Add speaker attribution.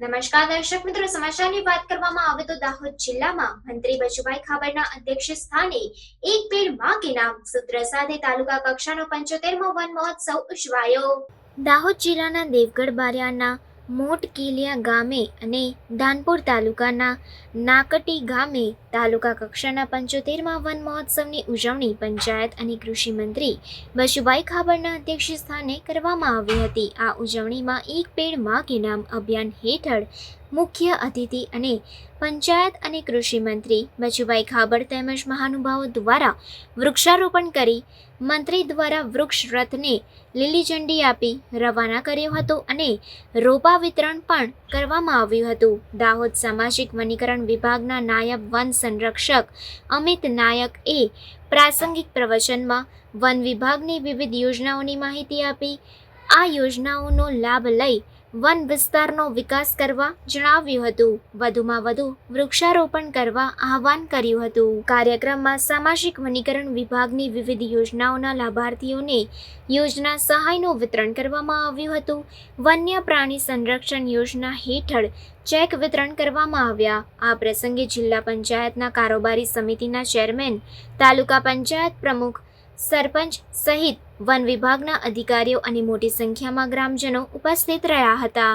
Speaker 1: નમસ્કાર દર્શક મિત્રો, સમાચારની વાત કરવામાં આવે તો દાહોદ જિલ્લામાં મંત્રી બચુભાઈ ખાબડના અધ્યક્ષ સ્થાને એક પેડમાં કે નામ સૂત્ર સાથે તાલુકા કક્ષાનો પંચોતેરમો વન મહોત્સવ ઉજવાયો. દાહોદ જિલ્લાના દેવગઢ બારિયાના મોટ કીલિયા ગામે અને ધાનપુર તાલુકાના નાકટી ગામે તાલુકા કક્ષાના પંચોતેરમાં વન મહોત્સવની ઉજવણી પંચાયત અને કૃષિ મંત્રી ખાબડના અધ્યક્ષ સ્થાને કરવામાં આવી હતી. આ ઉજવણીમાં એક પેડમાં કે નામ અભિયાન હેઠળ મુખ્ય અતિથિ અને પંચાયત અને કૃષિ મંત્રી બચુભાઈ ખાબડ તેમજ મહાનુભાવો દ્વારા વૃક્ષારોપણ કરી મંત્રી દ્વારા વૃક્ષ રથને લીલી ઝંડી આપી રવાના કર્યો હતો અને રોપા વિતરણ પણ કરવામાં આવ્યું હતું. દાહોદ સામાજિક વનીકરણ વિભાગના નાયબ વન સંરક્ષક અમિત નાયક એ પ્રાસંગિક પ્રવચનમાં વન વિભાગની વિવિધ યોજનાઓની માહિતી આપી. આ યોજનાઓનો લાભ લઈ વન વિસ્તારનો વિકાસ કરવા જણાવ્યું હતું. વધુમાં વધુ વૃક્ષારોપણ કરવા આહવાન કર્યું હતું. કાર્યક્રમમાં સામાજિક વનીકરણ વિભાગની વિવિધ યોજનાઓના લાભાર્થીઓને યોજના સહાયનું વિતરણ કરવામાં આવ્યું હતું. વન્ય પ્રાણી સંરક્ષણ યોજના હેઠળ ચેક વિતરણ કરવામાં આવ્યા. આ પ્રસંગે જિલ્લા પંચાયતના કારોબારી સમિતિના ચેરમેન, તાલુકા પંચાયત પ્રમુખ સરપંચ સહિત વન વિભાગના અધિકારીઓ અને મોટી સંખ્યામાં ગ્રામજનો ઉપસ્થિત રહ્યા હતા.